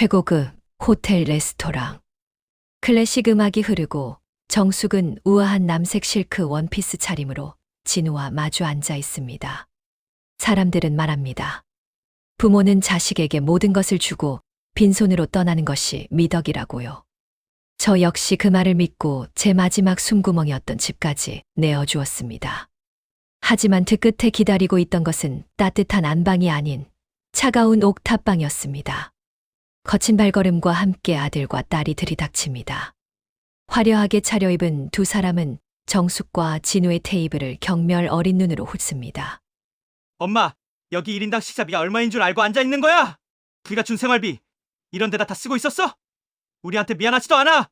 최고급 호텔 레스토랑. 클래식 음악이 흐르고 정숙은 우아한 남색 실크 원피스 차림으로 진우와 마주 앉아 있습니다. 사람들은 말합니다. 부모는 자식에게 모든 것을 주고 빈손으로 떠나는 것이 미덕이라고요. 저 역시 그 말을 믿고 제 마지막 숨구멍이었던 집까지 내어주었습니다. 하지만 그 끝에 기다리고 있던 것은 따뜻한 안방이 아닌 차가운 옥탑방이었습니다. 거친 발걸음과 함께 아들과 딸이 들이닥칩니다. 화려하게 차려입은 두 사람은 정숙과 진우의 테이블을 경멸 어린 눈으로 훑습니다. 엄마, 여기 1인당 식사비가 얼마인 줄 알고 앉아 있는 거야? 우리가 준 생활비 이런 데다 다 쓰고 있었어? 우리한테 미안하지도 않아.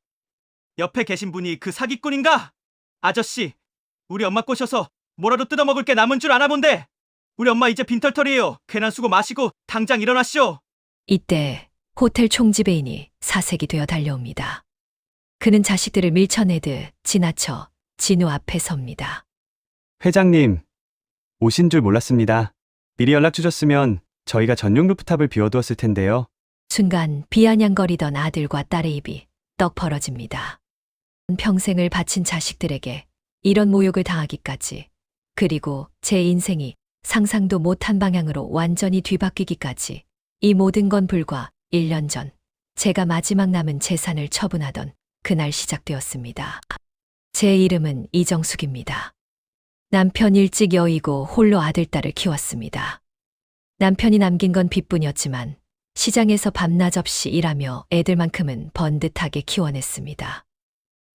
옆에 계신 분이 그 사기꾼인가? 아저씨, 우리 엄마 꼬셔서 뭐라도 뜯어먹을 게 남은 줄 아나 본데. 우리 엄마 이제 빈털털이에요. 괜한 수고 마시고 당장 일어나시오. 이때 호텔 총지배인이 사색이 되어 달려옵니다. 그는 자식들을 밀쳐내듯 지나쳐 진우 앞에 섭니다. 회장님, 오신 줄 몰랐습니다. 미리 연락 주셨으면 저희가 전용 루프탑을 비워두었을 텐데요. 순간 비아냥거리던 아들과 딸의 입이 떡 벌어집니다. 평생을 바친 자식들에게 이런 모욕을 당하기까지, 그리고 제 인생이 상상도 못한 방향으로 완전히 뒤바뀌기까지, 이 모든 건 불과 1년 전, 제가 마지막 남은 재산을 처분하던 그날 시작되었습니다. 제 이름은 이정숙입니다. 남편 일찍 여의고 홀로 아들, 딸을 키웠습니다. 남편이 남긴 건 빚뿐이었지만 시장에서 밤낮 없이 일하며 애들만큼은 번듯하게 키워냈습니다.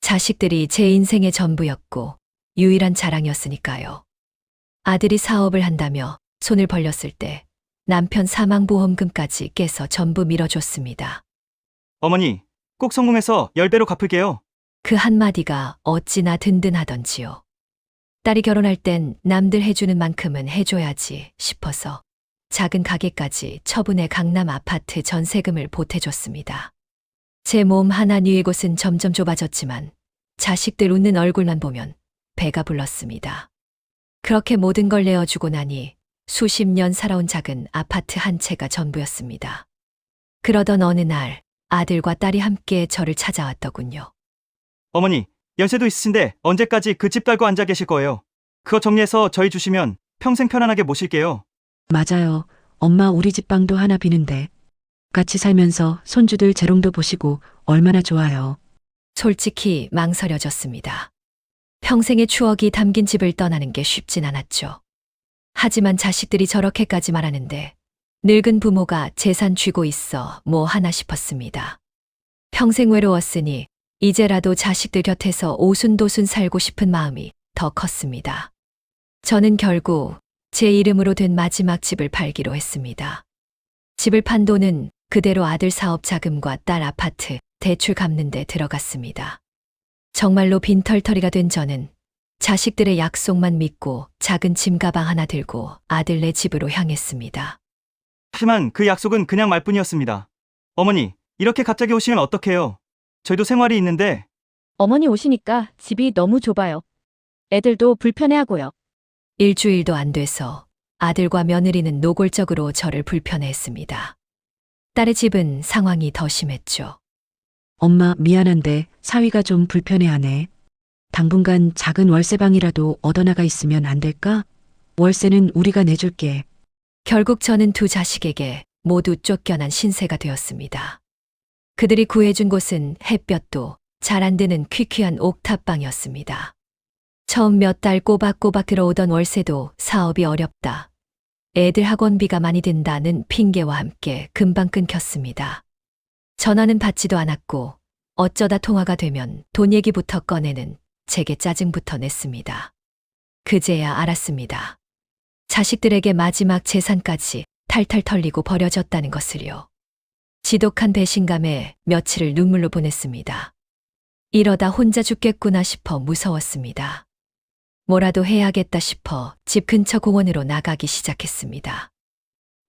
자식들이 제 인생의 전부였고 유일한 자랑이었으니까요. 아들이 사업을 한다며 손을 벌렸을 때 남편 사망보험금까지 깨서 전부 밀어줬습니다. 어머니, 꼭 성공해서 10배로 갚을게요. 그 한마디가 어찌나 든든하던지요. 딸이 결혼할 땐 남들 해주는 만큼은 해줘야지 싶어서 작은 가게까지 처분해 강남 아파트 전세금을 보태줬습니다. 제 몸 하나 누의 곳은 점점 좁아졌지만 자식들 웃는 얼굴만 보면 배가 불렀습니다. 그렇게 모든 걸 내어주고 나니 수십 년 살아온 작은 아파트 한 채가 전부였습니다. 그러던 어느 날 아들과 딸이 함께 저를 찾아왔더군요. 어머니, 연세도 있으신데 언제까지 그 집 달고 앉아 계실 거예요? 그거 정리해서 저희 주시면 평생 편안하게 모실게요. 맞아요. 엄마 우리 집 방도 하나 비는데. 같이 살면서 손주들 재롱도 보시고 얼마나 좋아요. 솔직히 망설여졌습니다. 평생의 추억이 담긴 집을 떠나는 게 쉽진 않았죠. 하지만 자식들이 저렇게까지 말하는데 늙은 부모가 재산 쥐고 있어 뭐 하나 싶었습니다. 평생 외로웠으니 이제라도 자식들 곁에서 오순도순 살고 싶은 마음이 더 컸습니다. 저는 결국 제 이름으로 된 마지막 집을 팔기로 했습니다. 집을 판 돈은 그대로 아들 사업 자금과 딸 아파트 대출 갚는 데 들어갔습니다. 정말로 빈털터리가 된 저는 자식들의 약속만 믿고 작은 짐 가방 하나 들고 아들네 집으로 향했습니다. 하지만 그 약속은 그냥 말뿐이었습니다. 어머니, 이렇게 갑자기 오시면 어떡해요? 저희도 생활이 있는데 어머니 오시니까 집이 너무 좁아요. 애들도 불편해하고요. 일주일도 안 돼서 아들과 며느리는 노골적으로 저를 불편해했습니다. 딸의 집은 상황이 더 심했죠. 엄마 미안한데 사위가 좀 불편해하네. 당분간 작은 월세방이라도 얻어나가 있으면 안 될까? 월세는 우리가 내줄게. 결국 저는 두 자식에게 모두 쫓겨난 신세가 되었습니다. 그들이 구해준 곳은 햇볕도 잘 안 드는 퀴퀴한 옥탑방이었습니다. 처음 몇 달 꼬박꼬박 들어오던 월세도 사업이 어렵다. 애들 학원비가 많이 든다는 핑계와 함께 금방 끊겼습니다. 전화는 받지도 않았고 어쩌다 통화가 되면 돈 얘기부터 꺼내는 제게 짜증부터 냈습니다. 그제야 알았습니다. 자식들에게 마지막 재산까지 탈탈 털리고 버려졌다는 것을요. 지독한 배신감에 며칠을 눈물로 보냈습니다. 이러다 혼자 죽겠구나 싶어 무서웠습니다. 뭐라도 해야겠다 싶어 집 근처 공원으로 나가기 시작했습니다.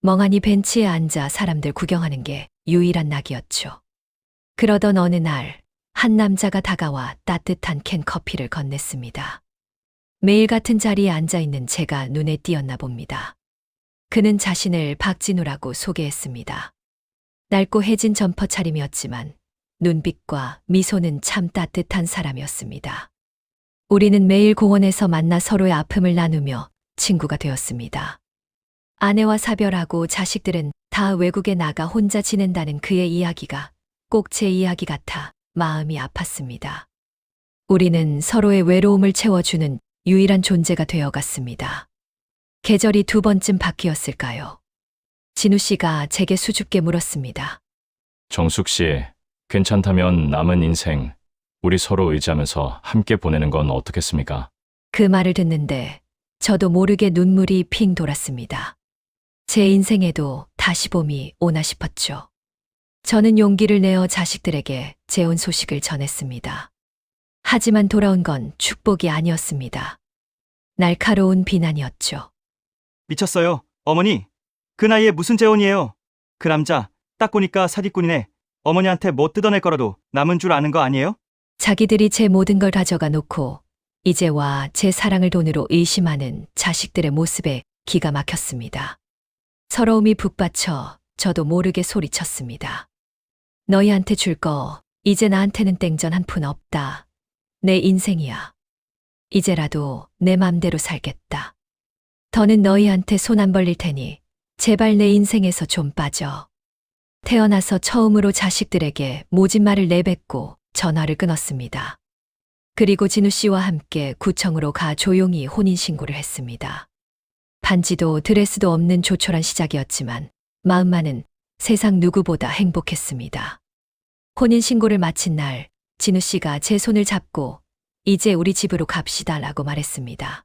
멍하니 벤치에 앉아 사람들 구경하는 게 유일한 낙이었죠. 그러던 어느 날, 한 남자가 다가와 따뜻한 캔 커피를 건넸습니다. 매일 같은 자리에 앉아 있는 제가 눈에 띄었나 봅니다. 그는 자신을 박진우라고 소개했습니다. 낡고 해진 점퍼 차림이었지만 눈빛과 미소는 참 따뜻한 사람이었습니다. 우리는 매일 공원에서 만나 서로의 아픔을 나누며 친구가 되었습니다. 아내와 사별하고 자식들은 다 외국에 나가 혼자 지낸다는 그의 이야기가 꼭 제 이야기 같아 마음이 아팠습니다. 우리는 서로의 외로움을 채워주는 유일한 존재가 되어갔습니다. 계절이 두 번쯤 바뀌었을까요? 진우 씨가 제게 수줍게 물었습니다. 정숙 씨, 괜찮다면 남은 인생 우리 서로 의지하면서 함께 보내는 건 어떻겠습니까? 그 말을 듣는데 저도 모르게 눈물이 핑 돌았습니다. 제 인생에도 다시 봄이 오나 싶었죠. 저는 용기를 내어 자식들에게 재혼 소식을 전했습니다. 하지만 돌아온 건 축복이 아니었습니다. 날카로운 비난이었죠. 미쳤어요. 어머니, 그 나이에 무슨 재혼이에요? 그 남자, 딱 보니까 사기꾼이네. 어머니한테 뭐 뜯어낼 거라도 남은 줄 아는 거 아니에요? 자기들이 제 모든 걸 가져가 놓고 이제와 제 사랑을 돈으로 의심하는 자식들의 모습에 기가 막혔습니다. 서러움이 북받쳐 저도 모르게 소리쳤습니다. 너희한테 줄 거 이제 나한테는 땡전 한 푼 없다. 내 인생이야. 이제라도 내 맘대로 살겠다. 더는 너희한테 손 안 벌릴 테니 제발 내 인생에서 좀 빠져. 태어나서 처음으로 자식들에게 모진 말을 내뱉고 전화를 끊었습니다. 그리고 진우 씨와 함께 구청으로 가 조용히 혼인신고를 했습니다. 반지도 드레스도 없는 조촐한 시작이었지만 마음만은 세상 누구보다 행복했습니다. 혼인신고를 마친 날 진우 씨가 제 손을 잡고 이제 우리 집으로 갑시다 라고 말했습니다.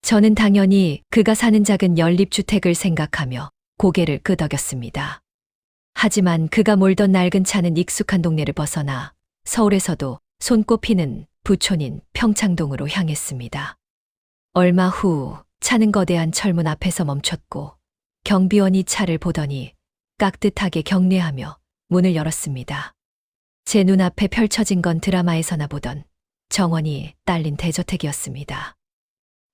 저는 당연히 그가 사는 작은 연립주택을 생각하며 고개를 끄덕였습니다. 하지만 그가 몰던 낡은 차는 익숙한 동네를 벗어나 서울에서도 손꼽히는 부촌인 평창동으로 향했습니다. 얼마 후 차는 거대한 철문 앞에서 멈췄고 경비원이 차를 보더니 깍듯하게 경례하며 문을 열었습니다. 제 눈앞에 펼쳐진 건 드라마에서나 보던 정원이 딸린 대저택이었습니다.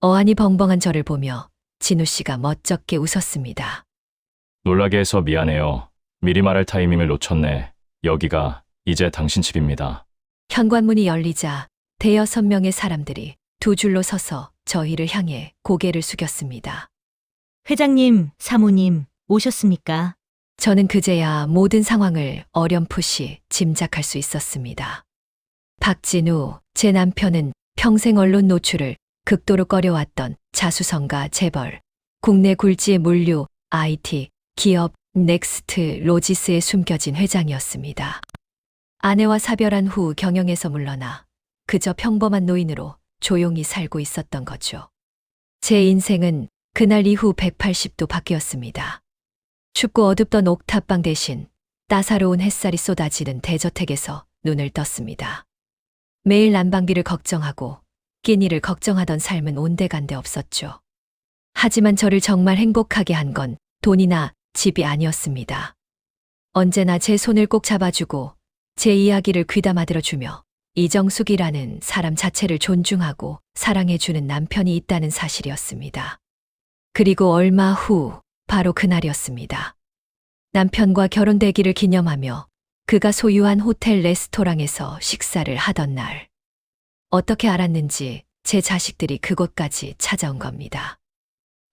어안이 벙벙한 저를 보며 진우 씨가 멋쩍게 웃었습니다. 놀라게 해서 미안해요. 미리 말할 타이밍을 놓쳤네. 여기가 이제 당신 집입니다. 현관문이 열리자 대여섯 명의 사람들이 두 줄로 서서 저희를 향해 고개를 숙였습니다. 회장님, 사모님, 오셨습니까? 저는 그제야 모든 상황을 어렴풋이 짐작할 수 있었습니다. 박진우, 제 남편은 평생 언론 노출을 극도로 꺼려왔던 자수성가 재벌, 국내 굴지의 물류, IT, 기업, 넥스트, 로지스에 숨겨진 회장이었습니다. 아내와 사별한 후 경영에서 물러나 그저 평범한 노인으로 조용히 살고 있었던 거죠. 제 인생은 그날 이후 180도 바뀌었습니다. 춥고 어둡던 옥탑방 대신 따사로운 햇살이 쏟아지는 대저택에서 눈을 떴습니다. 매일 난방비를 걱정하고 끼니를 걱정하던 삶은 온데간데 없었죠. 하지만 저를 정말 행복하게 한 건 돈이나 집이 아니었습니다. 언제나 제 손을 꼭 잡아주고 제 이야기를 귀담아 들어주며 이정숙이라는 사람 자체를 존중하고 사랑해주는 남편이 있다는 사실이었습니다. 그리고 얼마 후 바로 그날이었습니다. 남편과 결혼되기를 기념하며 그가 소유한 호텔 레스토랑에서 식사를 하던 날. 어떻게 알았는지 제 자식들이 그곳까지 찾아온 겁니다.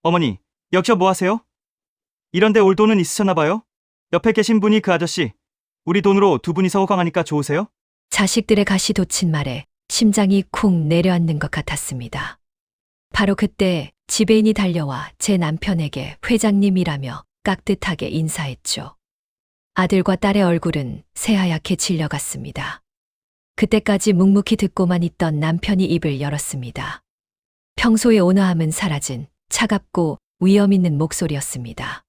어머니, 여기서 뭐 하세요? 이런데 올 돈은 있으셨나 봐요? 옆에 계신 분이 그 아저씨. 우리 돈으로 두 분이서 호강하니까 좋으세요? 자식들의 가시 돋친 말에 심장이 쿵 내려앉는 것 같았습니다. 바로 그때 지배인이 달려와 제 남편에게 회장님이라며 깍듯하게 인사했죠. 아들과 딸의 얼굴은 새하얗게 질려갔습니다. 그때까지 묵묵히 듣고만 있던 남편이 입을 열었습니다. 평소의 온화함은 사라진 차갑고 위험 있는 목소리였습니다.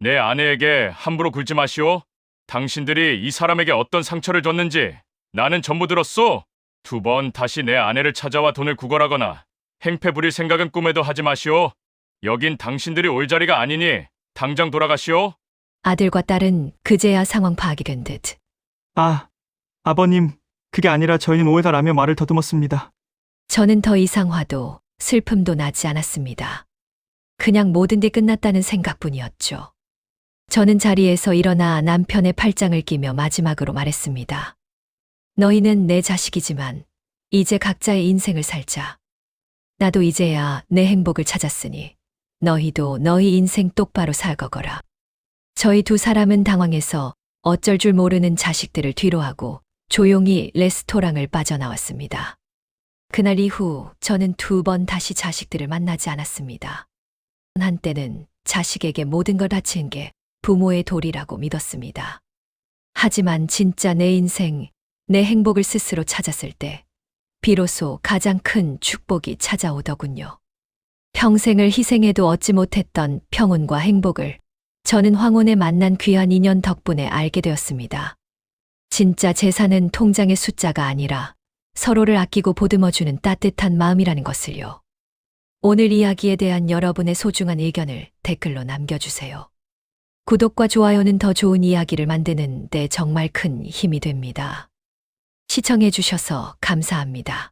내 아내에게 함부로 굴지 마시오. 당신들이 이 사람에게 어떤 상처를 줬는지 나는 전부 들었소. 두 번 다시 내 아내를 찾아와 돈을 구걸하거나 행패 부릴 생각은 꿈에도 하지 마시오. 여긴 당신들이 올 자리가 아니니 당장 돌아가시오. 아들과 딸은 그제야 상황 파악이 된 듯 아, 아버님, 그게 아니라 저희는 오해다라며 말을 더듬었습니다. 저는 더 이상 화도 슬픔도 나지 않았습니다. 그냥 모든 게 끝났다는 생각뿐이었죠. 저는 자리에서 일어나 남편의 팔짱을 끼며 마지막으로 말했습니다. 너희는 내 자식이지만 이제 각자의 인생을 살자. 나도 이제야 내 행복을 찾았으니 너희도 너희 인생 똑바로 살거거라. 저희 두 사람은 당황해서 어쩔 줄 모르는 자식들을 뒤로하고 조용히 레스토랑을 빠져나왔습니다. 그날 이후 저는 두 번 다시 자식들을 만나지 않았습니다. 한때는 자식에게 모든 걸 바친 게 부모의 도리라고 믿었습니다. 하지만 진짜 내 인생, 내 행복을 스스로 찾았을 때, 비로소 가장 큰 축복이 찾아오더군요. 평생을 희생해도 얻지 못했던 평온과 행복을 저는 황혼에 만난 귀한 인연 덕분에 알게 되었습니다. 진짜 재산은 통장의 숫자가 아니라 서로를 아끼고 보듬어주는 따뜻한 마음이라는 것을요. 오늘 이야기에 대한 여러분의 소중한 의견을 댓글로 남겨주세요. 구독과 좋아요는 더 좋은 이야기를 만드는 데 정말 큰 힘이 됩니다. 시청해주셔서 감사합니다.